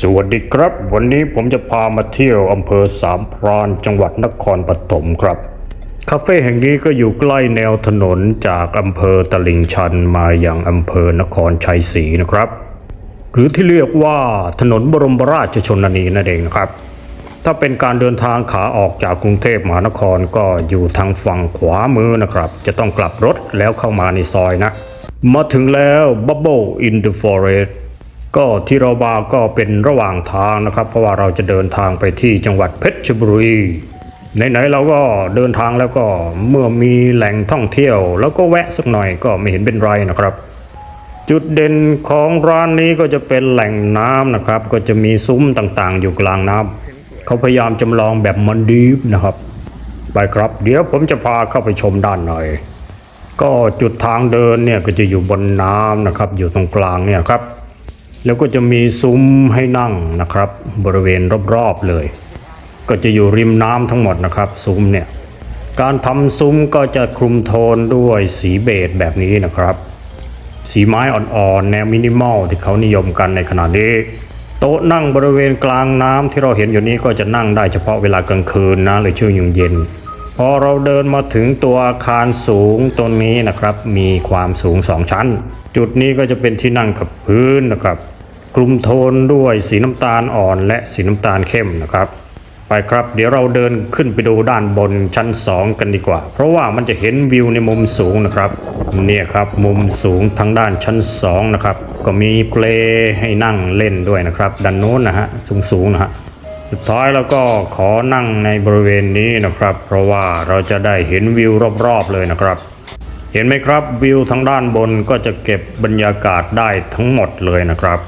สวัสดีครับ วันนี้ผมจะพามาเที่ยวอำเภอสามพรานจังหวัดนครปฐมครับ คาเฟ่แห่งนี้ก็อยู่ใกล้แนวถนนจากอำเภอตลิ่งชันมาอย่างอำเภอนครชัยศรีนะครับ หรือที่เรียกว่าถนนบรมราชชนนีนั่นเองนะครับ ถ้าเป็นการเดินทางขาออกจากกรุงเทพมหานครก็อยู่ทางฝั่งขวามือนะครับ จะต้องกลับรถแล้วเข้ามาในซอยนะ มาถึงแล้ว Bubble in the Forest ก็ที่เราบาก็เป็นระหว่างทางนะครับ เพราะว่าเราจะเดินทางไปที่จังหวัดเพชรบุรีไหนๆเราก็เดินทางแล้วก็เมื่อมีแหล่งท่องเที่ยว แล้วก็แวะสักหน่อยก็ไม่เห็นเป็นไรนะครับ จุดเด่นของร้านนี้ก็จะเป็นแหล่งน้ำนะครับ ก็จะมีซุ้มต่างๆ อยู่กลางน้ำเขาพยายามจำลองแบบมันดีฟนะครับ ไปครับ เดี๋ยวผมจะพาเข้าไปชมด้านในก็จุดทางเดินเนี่ยก็จะอยู่บนน้ำนะครับ อยู่ตรงกลางเนี่ยครับ แล้วก็จะมีซุ้มให้นั่งนะครับ บริเวณรอบๆเลย ก็จะอยู่ริมน้ำทั้งหมดนะครับ ซุ้มเนี่ยการทำซุ้มก็จะคลุมโทนด้วยสีเบจแบบนี้นะครับ สีไม้อ่อนๆ แนวมินิมอลที่เขานิยมกันในขณะนี้ โต๊ะนั่งบริเวณกลางน้ำที่เราเห็นอยู่นี้ก็จะนั่งได้เฉพาะเวลากลางคืนนะหรือช่วงเย็นพอเราเดินมาถึงตัวอาคารสูงตรงนี้นะครับ มีความสูง 2 ชั้น จุดนี้ก็จะเป็นที่นั่งกับพื้นนะครับ คลุมโทนด้วยสีน้ำตาลอ่อนและสีน้ำตาลเข้มนะครับ ไปครับเดี๋ยวเราเดินขึ้นไปดูด้านบนชั้น 2 กันดีกว่า เพราะว่ามันจะเห็นวิวในมุมสูงนะครับเนี่ยครับมุมสูงทางด้านชั้น 2 นะครับ ก็มีเปลให้นั่งเล่นด้วยนะครับด้านโน้นนะฮะสูงๆนะฮะสุดท้ายแล้วก็ขอนั่งในบริเวณนี้นะครับ เพราะว่าเราจะได้เห็นวิวรอบๆเลยนะครับเห็นไหมครับวิวทางด้านบนก็จะเก็บบรรยากาศได้ทั้งหมดเลยนะครับ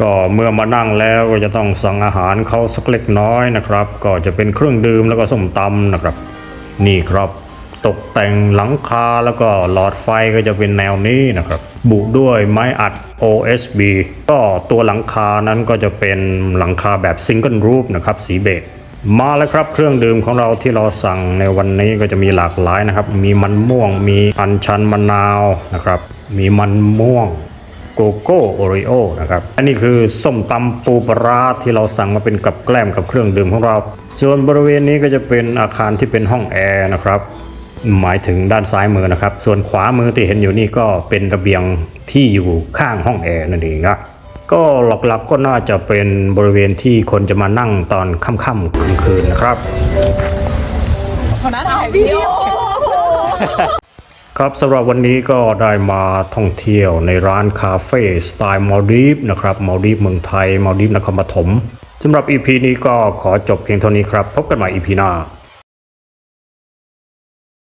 ก็เมื่อมานั่งแล้วก็จะต้องสั่งอาหารเขาสักเล็กน้อยนะครับ ก็จะเป็นเครื่องดื่มแล้วก็ส้มตำนะครับ นี่ครับ ตกแต่งหลังคาแล้วก็หลอดไฟก็จะเป็นแนวนี้นะครับ บุด้วยไม้อัด OSB ก็ตัวหลังคานั้นก็จะเป็นหลังคาแบบซิงเกิลรูฟนะครับสีเบจมาแล้วครับเครื่องดื่มของเราที่เราสั่งในวันนี้ก็จะมีหลากหลายนะครับ มีมันม่วง มีอัญชันมะนาวนะครับ มีมันม่วง โกโก้โอริโอนะครับ อันนี้คือส้มตำปูปลาร้าที่เราสั่งมาเป็นกับแกล้มกับเครื่องดื่มของเรา ส่วนบริเวณนี้ก็จะเป็นอาคารที่เป็นห้องแอร์นะครับ หมายถึงด้านซ้ายมือนะครับ ส่วนขวามือที่เห็นอยู่นี่ก็เป็นระเบียงที่อยู่ข้างห้องแอร์นั่นเองนะก็หลักๆก็น่าจะเป็นบริเวณที่คนจะมานั่งตอนค่ำๆคืนๆนะครับคนนั้นถ่ายวิดีโอ ครับสำหรับวันนี้ก็ได้มาท่องเที่ยวในร้านคาเฟ่สไตล์มาดีฟนะครับมาดีฟเมืองไทยมาดีฟนครปฐมสำหรับ EP นี้ก็ขอจบเพียงเท่านี้ครับ พบกันใหม่ EP หน้า